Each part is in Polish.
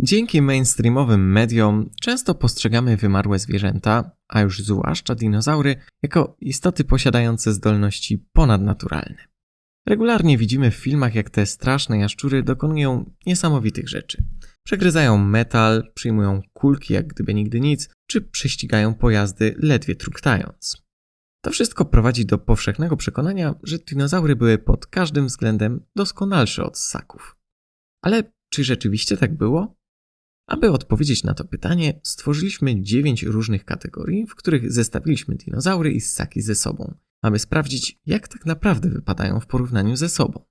Dzięki mainstreamowym mediom często postrzegamy wymarłe zwierzęta, a już zwłaszcza dinozaury, jako istoty posiadające zdolności ponadnaturalne. Regularnie widzimy w filmach, jak te straszne jaszczury dokonują niesamowitych rzeczy. Przegryzają metal, przyjmują kulki jak gdyby nigdy nic, czy prześcigają pojazdy ledwie truktając. To wszystko prowadzi do powszechnego przekonania, że dinozaury były pod każdym względem doskonalsze od ssaków. Ale czy rzeczywiście tak było? Aby odpowiedzieć na to pytanie, stworzyliśmy dziewięć różnych kategorii, w których zestawiliśmy dinozaury i ssaki ze sobą, aby sprawdzić, jak tak naprawdę wypadają w porównaniu ze sobą.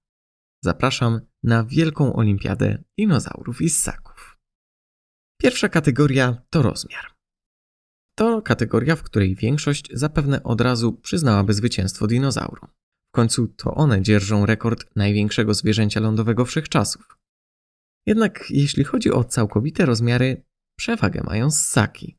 Zapraszam na Wielką Olimpiadę Dinozaurów i Ssaków. Pierwsza kategoria to rozmiar. To kategoria, w której większość zapewne od razu przyznałaby zwycięstwo dinozaurom. W końcu to one dzierżą rekord największego zwierzęcia lądowego wszechczasów. Jednak jeśli chodzi o całkowite rozmiary, przewagę mają ssaki.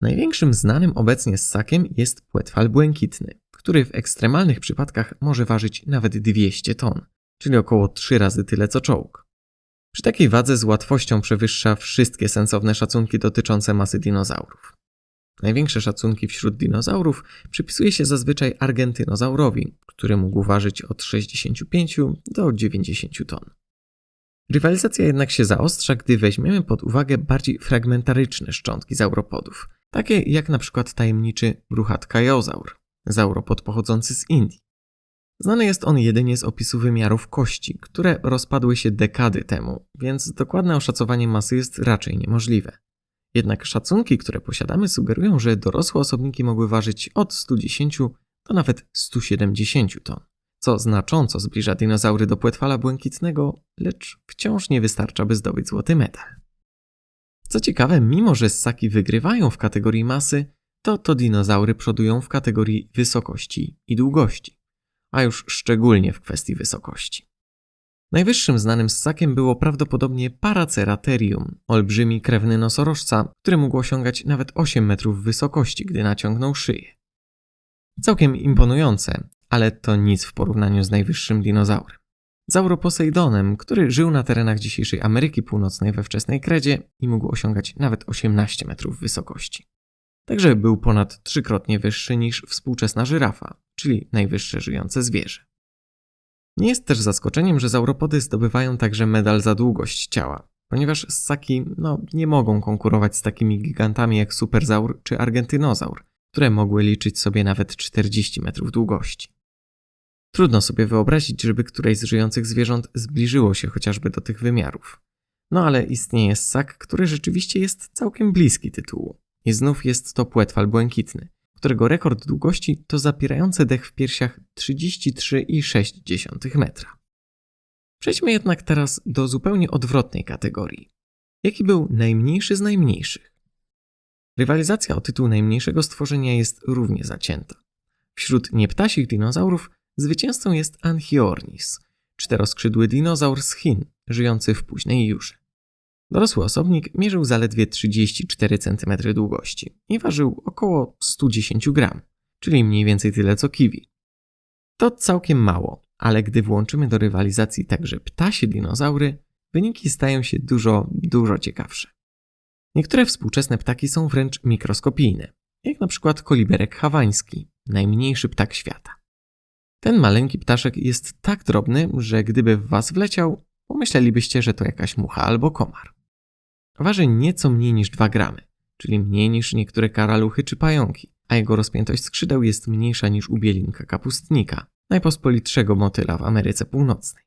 Największym znanym obecnie ssakiem jest płetwal błękitny, który w ekstremalnych przypadkach może ważyć nawet 200 ton, czyli około 3 razy tyle co czołg. Przy takiej wadze z łatwością przewyższa wszystkie sensowne szacunki dotyczące masy dinozaurów. Największe szacunki wśród dinozaurów przypisuje się zazwyczaj argentynozaurowi, który mógł ważyć od 65 do 90 ton. Rywalizacja jednak się zaostrza, gdy weźmiemy pod uwagę bardziej fragmentaryczne szczątki zauropodów, takie jak na przykład tajemniczy bruchatkaizozaur, zauropod pochodzący z Indii. Znany jest on jedynie z opisu wymiarów kości, które rozpadły się dekady temu, więc dokładne oszacowanie masy jest raczej niemożliwe. Jednak szacunki, które posiadamy, sugerują, że dorosłe osobniki mogły ważyć od 110 do nawet 170 ton, co znacząco zbliża dinozaury do płetwala błękitnego, lecz wciąż nie wystarcza, by zdobyć złoty medal. Co ciekawe, mimo że ssaki wygrywają w kategorii masy, to to dinozaury przodują w kategorii wysokości i długości, a już szczególnie w kwestii wysokości. Najwyższym znanym ssakiem było prawdopodobnie Paraceratherium, olbrzymi krewny nosorożca, który mógł osiągać nawet 8 metrów wysokości, gdy naciągnął szyję. Całkiem imponujące, ale to nic w porównaniu z najwyższym dinozaurem. Zauroposeidonem, który żył na terenach dzisiejszej Ameryki Północnej we wczesnej kredzie i mógł osiągać nawet 18 metrów wysokości. Także był ponad trzykrotnie wyższy niż współczesna żyrafa, czyli najwyższe żyjące zwierzę. Nie jest też zaskoczeniem, że zauropody zdobywają także medal za długość ciała, ponieważ ssaki no, nie mogą konkurować z takimi gigantami jak superzaur czy argentynozaur, które mogły liczyć sobie nawet 40 metrów długości. Trudno sobie wyobrazić, żeby któreś z żyjących zwierząt zbliżyło się chociażby do tych wymiarów. No ale istnieje ssak, który rzeczywiście jest całkiem bliski tytułu. I znów jest to płetwal błękitny, którego rekord długości to zapierające dech w piersiach 33,6 metra. Przejdźmy jednak teraz do zupełnie odwrotnej kategorii. Jaki był najmniejszy z najmniejszych? Rywalizacja o tytuł najmniejszego stworzenia jest równie zacięta. Wśród nieptasich dinozaurów zwycięzcą jest Anchiornis, czteroskrzydły dinozaur z Chin, żyjący w późnej jurze. Dorosły osobnik mierzył zaledwie 34 cm długości i ważył około 110 gram, czyli mniej więcej tyle co kiwi. To całkiem mało, ale gdy włączymy do rywalizacji także ptasie dinozaury, wyniki stają się dużo, dużo ciekawsze. Niektóre współczesne ptaki są wręcz mikroskopijne, jak na przykład koliberek hawański, najmniejszy ptak świata. Ten maleńki ptaszek jest tak drobny, że gdyby w was wleciał, pomyślelibyście, że to jakaś mucha albo komar. Waży nieco mniej niż 2 gramy, czyli mniej niż niektóre karaluchy czy pająki, a jego rozpiętość skrzydeł jest mniejsza niż u bielinka kapustnika, najpospolitszego motyla w Ameryce Północnej.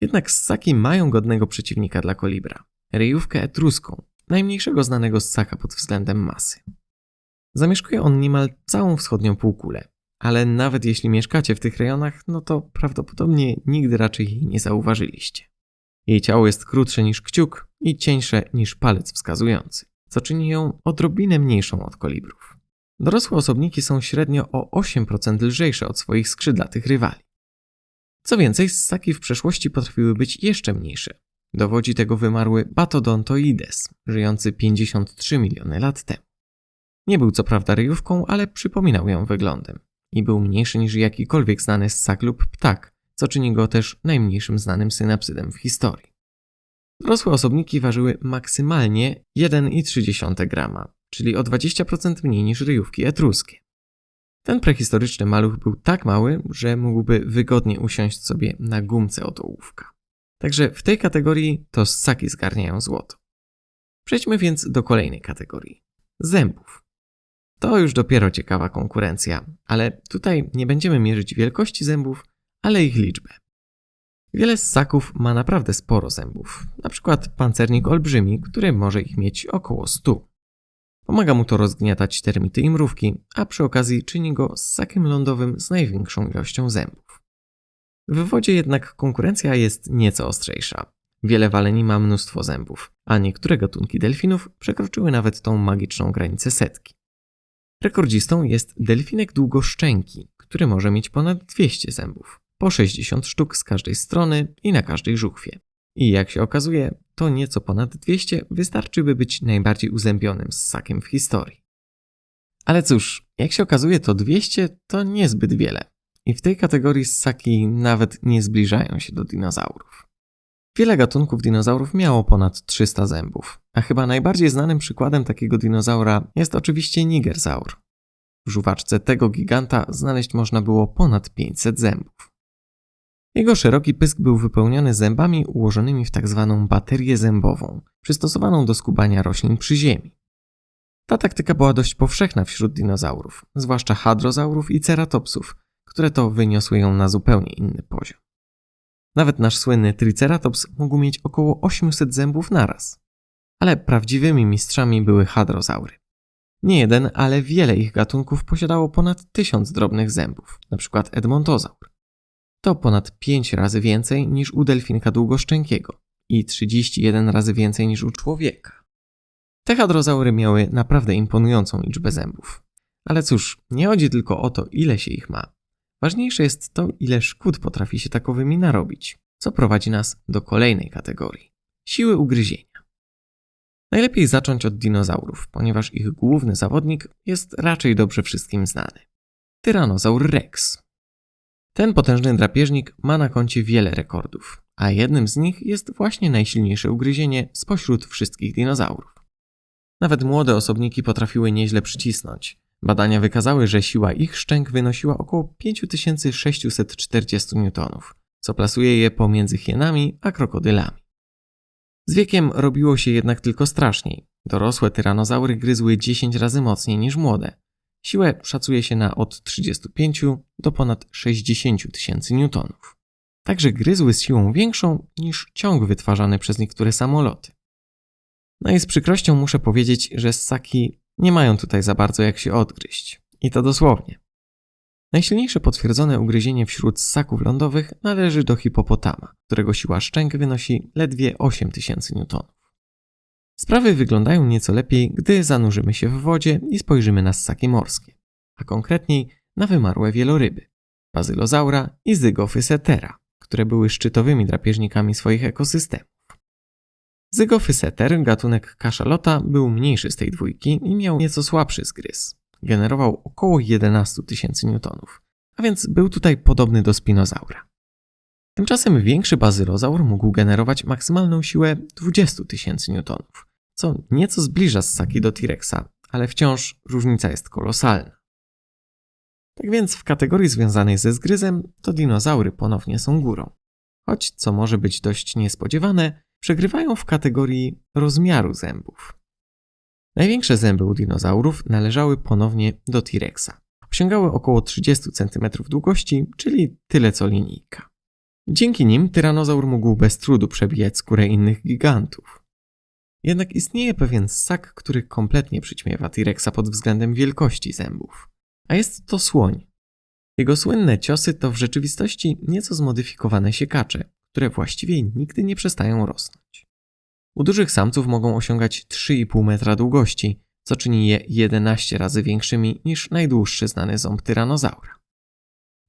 Jednak ssaki mają godnego przeciwnika dla kolibra ryjówkę etruską, najmniejszego znanego ssaka pod względem masy. Zamieszkuje on niemal całą wschodnią półkulę, ale nawet jeśli mieszkacie w tych rejonach, no to prawdopodobnie nigdy raczej jej nie zauważyliście. Jej ciało jest krótsze niż kciuk i cieńsze niż palec wskazujący, co czyni ją odrobinę mniejszą od kolibrów. Dorosłe osobniki są średnio o 8% lżejsze od swoich skrzydlatych rywali. Co więcej, ssaki w przeszłości potrafiły być jeszcze mniejsze. Dowodzi tego wymarły Batodontoides, żyjący 53 miliony lat temu. Nie był co prawda ryjówką, ale przypominał ją wyglądem i był mniejszy niż jakikolwiek znany ssak lub ptak, co czyni go też najmniejszym znanym synapsydem w historii. Dorosłe osobniki ważyły maksymalnie 1,3 grama, czyli o 20% mniej niż ryjówki etruskie. Ten prehistoryczny maluch był tak mały, że mógłby wygodnie usiąść sobie na gumce od ołówka. Także w tej kategorii to ssaki zgarniają złoto. Przejdźmy więc do kolejnej kategorii zębów. To już dopiero ciekawa konkurencja, ale tutaj nie będziemy mierzyć wielkości zębów, ale ich liczbę. Wiele ssaków ma naprawdę sporo zębów, na przykład pancernik olbrzymi, który może ich mieć około 100. Pomaga mu to rozgniatać termity i mrówki, a przy okazji czyni go ssakiem lądowym z największą ilością zębów. W wodzie jednak konkurencja jest nieco ostrzejsza. Wiele waleni ma mnóstwo zębów, a niektóre gatunki delfinów przekroczyły nawet tą magiczną granicę setki. Rekordzistą jest delfinek długoszczęki, który może mieć ponad 200 zębów, po 60 sztuk z każdej strony i na każdej żuchwie. I jak się okazuje, to nieco ponad 200 wystarczy, by być najbardziej uzębionym ssakiem w historii. Ale cóż, jak się okazuje, to 200 to niezbyt wiele. I w tej kategorii ssaki nawet nie zbliżają się do dinozaurów. Wiele gatunków dinozaurów miało ponad 300 zębów, a chyba najbardziej znanym przykładem takiego dinozaura jest oczywiście nigerzaur. W żuwaczce tego giganta znaleźć można było ponad 500 zębów. Jego szeroki pysk był wypełniony zębami ułożonymi w tak zwaną baterię zębową, przystosowaną do skubania roślin przy ziemi. Ta taktyka była dość powszechna wśród dinozaurów, zwłaszcza hadrozaurów i ceratopsów, które to wyniosły ją na zupełnie inny poziom. Nawet nasz słynny Triceratops mógł mieć około 800 zębów naraz. Ale prawdziwymi mistrzami były hadrozaury. Nie jeden, ale wiele ich gatunków posiadało ponad 1000 drobnych zębów, np. Edmontozaur. To ponad 5 razy więcej niż u delfinka długoszczękiego i 31 razy więcej niż u człowieka. Te hadrozaury miały naprawdę imponującą liczbę zębów. Ale cóż, nie chodzi tylko o to, ile się ich ma. Ważniejsze jest to, ile szkód potrafi się takowymi narobić, co prowadzi nas do kolejnej kategorii siły ugryzienia. Najlepiej zacząć od dinozaurów, ponieważ ich główny zawodnik jest raczej dobrze wszystkim znany. Tyrannosaur Rex. Ten potężny drapieżnik ma na koncie wiele rekordów, a jednym z nich jest właśnie najsilniejsze ugryzienie spośród wszystkich dinozaurów. Nawet młode osobniki potrafiły nieźle przycisnąć, Badania wykazały, że siła ich szczęk wynosiła około 5640 newtonów, co plasuje je pomiędzy hienami a krokodylami. Z wiekiem robiło się jednak tylko straszniej. Dorosłe tyranozaury gryzły 10 razy mocniej niż młode. Siłę szacuje się na od 35 do ponad 60 tysięcy newtonów. Także gryzły z siłą większą niż ciąg wytwarzany przez niektóre samoloty. No i z przykrością muszę powiedzieć, że ssaki nie mają tutaj za bardzo jak się odgryźć. I to dosłownie. Najsilniejsze potwierdzone ugryzienie wśród ssaków lądowych należy do hipopotama, którego siła szczęk wynosi ledwie 8000 newtonów. Sprawy wyglądają nieco lepiej, gdy zanurzymy się w wodzie i spojrzymy na ssaki morskie, a konkretniej na wymarłe wieloryby, bazylozaura i zygofysetera, które były szczytowymi drapieżnikami swoich ekosystemów. Zygofyseter, gatunek kaszalota, był mniejszy z tej dwójki i miał nieco słabszy zgryz. Generował około 11 tysięcy newtonów, a więc był tutaj podobny do spinozaura. Tymczasem większy bazylozaur mógł generować maksymalną siłę 20 tysięcy newtonów, co nieco zbliża ssaki do T-Rexa, ale wciąż różnica jest kolosalna. Tak więc w kategorii związanej ze zgryzem to dinozaury ponownie są górą. Choć, co może być dość niespodziewane, przegrywają w kategorii rozmiaru zębów. Największe zęby u dinozaurów należały ponownie do T-Rexa. Osiągały około 30 cm długości, czyli tyle co linijka. Dzięki nim tyranozaur mógł bez trudu przebijać skórę innych gigantów. Jednak istnieje pewien ssak, który kompletnie przyćmiewa T-Rexa pod względem wielkości zębów. A jest to słoń. Jego słynne ciosy to w rzeczywistości nieco zmodyfikowane siekacze, które właściwie nigdy nie przestają rosnąć. U dużych samców mogą osiągać 3,5 metra długości, co czyni je 11 razy większymi niż najdłuższy znany ząb tyranozaura.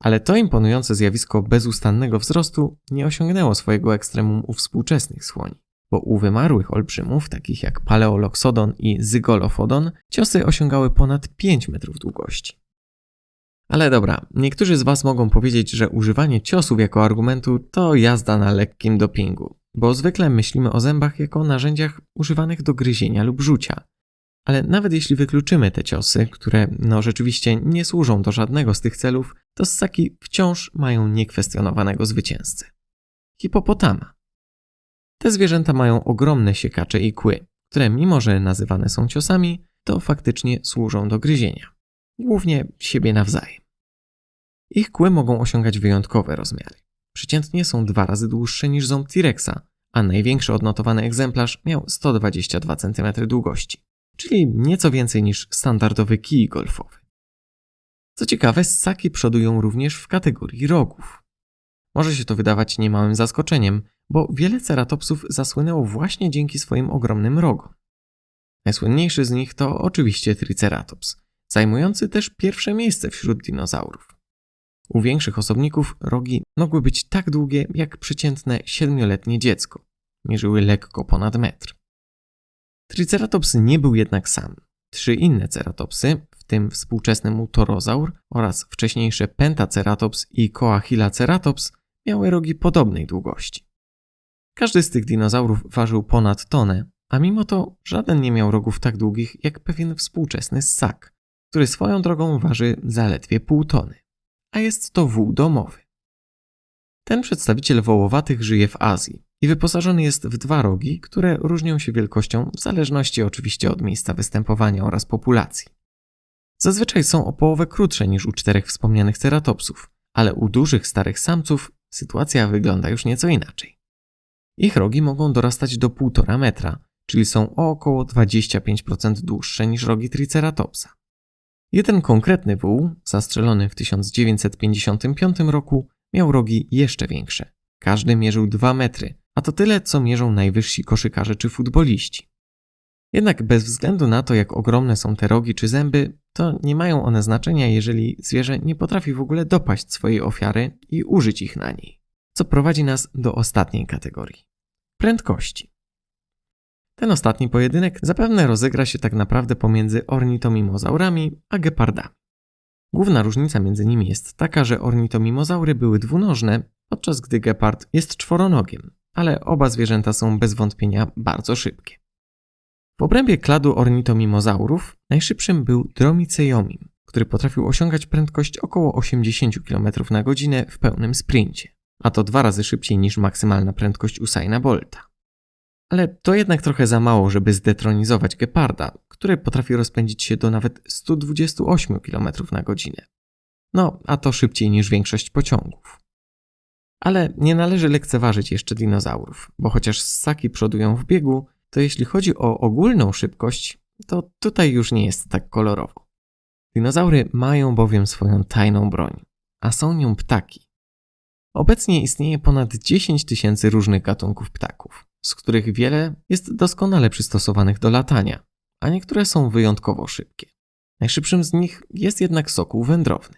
Ale to imponujące zjawisko bezustannego wzrostu nie osiągnęło swojego ekstremum u współczesnych słoni, bo u wymarłych olbrzymów, takich jak Paleoloxodon i Zygolophodon, ciosy osiągały ponad 5 metrów długości. Ale dobra, niektórzy z Was mogą powiedzieć, że używanie ciosów jako argumentu to jazda na lekkim dopingu. bo zwykle myślimy o zębach jako narzędziach używanych do gryzienia lub rzucia. Ale nawet jeśli wykluczymy te ciosy, które no rzeczywiście nie służą do żadnego z tych celów, to ssaki wciąż mają niekwestionowanego zwycięzcę. Hipopotama. Te zwierzęta mają ogromne siekacze i kły, które mimo że nazywane są ciosami, to faktycznie służą do gryzienia. Głównie siebie nawzajem. Ich kły mogą osiągać wyjątkowe rozmiary. Przeciętnie są dwa razy dłuższe niż ząb T-Rexa, a największy odnotowany egzemplarz miał 122 cm długości, czyli nieco więcej niż standardowy kij golfowy. Co ciekawe, ssaki przodują również w kategorii rogów. Może się to wydawać niemałym zaskoczeniem, bo wiele ceratopsów zasłynęło właśnie dzięki swoim ogromnym rogom. Najsłynniejszy z nich to oczywiście Triceratops, zajmujący też pierwsze miejsce wśród dinozaurów. U większych osobników rogi mogły być tak długie jak przeciętne siedmioletnie dziecko. Mierzyły lekko ponad metr. Triceratops nie był jednak sam. Trzy inne ceratopsy, w tym współczesny mutorozaur oraz wcześniejsze Pentaceratops i Coahylaceratops, miały rogi podobnej długości. Każdy z tych dinozaurów ważył ponad tonę, a mimo to żaden nie miał rogów tak długich jak pewien współczesny ssak, który swoją drogą waży zaledwie pół tony a jest to wół domowy. Ten przedstawiciel wołowatych żyje w Azji i wyposażony jest w dwa rogi, które różnią się wielkością w zależności oczywiście od miejsca występowania oraz populacji. Zazwyczaj są o połowę krótsze niż u czterech wspomnianych ceratopsów, ale u dużych starych samców sytuacja wygląda już nieco inaczej. Ich rogi mogą dorastać do 1,5 metra, czyli są o około 25% dłuższe niż rogi triceratopsa. Jeden konkretny wół, zastrzelony w 1955 roku, miał rogi jeszcze większe. Każdy mierzył 2 metry, a to tyle, co mierzą najwyżsi koszykarze czy futboliści. Jednak bez względu na to, jak ogromne są te rogi czy zęby, to nie mają one znaczenia, jeżeli zwierzę nie potrafi w ogóle dopaść swojej ofiary i użyć ich na niej. Co prowadzi nas do ostatniej kategorii prędkości. Ten ostatni pojedynek zapewne rozegra się tak naprawdę pomiędzy ornitomimozaurami a gepardami. Główna różnica między nimi jest taka, że ornitomimozaury były dwunożne, podczas gdy gepard jest czworonogiem, ale oba zwierzęta są bez wątpienia bardzo szybkie. W obrębie kladu ornitomimozaurów najszybszym był Dromicejomim, który potrafił osiągać prędkość około 80 km na godzinę w pełnym sprincie, a to dwa razy szybciej niż maksymalna prędkość Usaina Bolta. Ale to jednak trochę za mało, żeby zdetronizować geparda, który potrafi rozpędzić się do nawet 128 km na godzinę. No, a to szybciej niż większość pociągów. Ale nie należy lekceważyć jeszcze dinozaurów, bo chociaż ssaki przodują w biegu, to jeśli chodzi o ogólną szybkość, to tutaj już nie jest tak kolorowo. Dinozaury mają bowiem swoją tajną broń, a są nią ptaki. Obecnie istnieje ponad 10 tysięcy różnych gatunków ptaków z których wiele jest doskonale przystosowanych do latania, a niektóre są wyjątkowo szybkie. Najszybszym z nich jest jednak sokół wędrowny.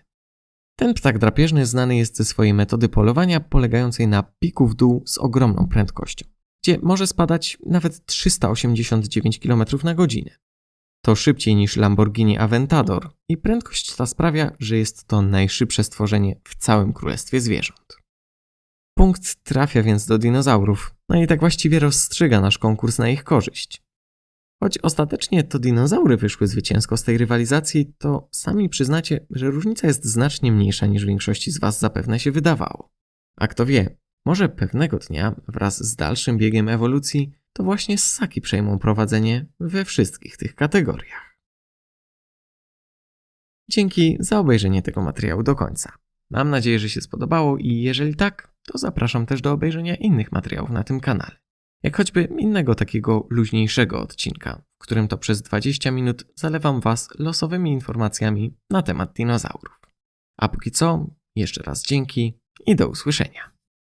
Ten ptak drapieżny znany jest ze swojej metody polowania polegającej na piku w dół z ogromną prędkością, gdzie może spadać nawet 389 km na godzinę. To szybciej niż Lamborghini Aventador i prędkość ta sprawia, że jest to najszybsze stworzenie w całym królestwie zwierząt. Punkt trafia więc do dinozaurów, no i tak właściwie rozstrzyga nasz konkurs na ich korzyść. Choć ostatecznie to dinozaury wyszły zwycięsko z tej rywalizacji, to sami przyznacie, że różnica jest znacznie mniejsza niż większości z Was zapewne się wydawało. A kto wie, może pewnego dnia, wraz z dalszym biegiem ewolucji, to właśnie ssaki przejmą prowadzenie we wszystkich tych kategoriach. Dzięki za obejrzenie tego materiału do końca. Mam nadzieję, że się spodobało i jeżeli tak, to zapraszam też do obejrzenia innych materiałów na tym kanale. Jak choćby innego takiego luźniejszego odcinka, w którym to przez 20 minut zalewam Was losowymi informacjami na temat dinozaurów. A póki co, jeszcze raz dzięki i do usłyszenia.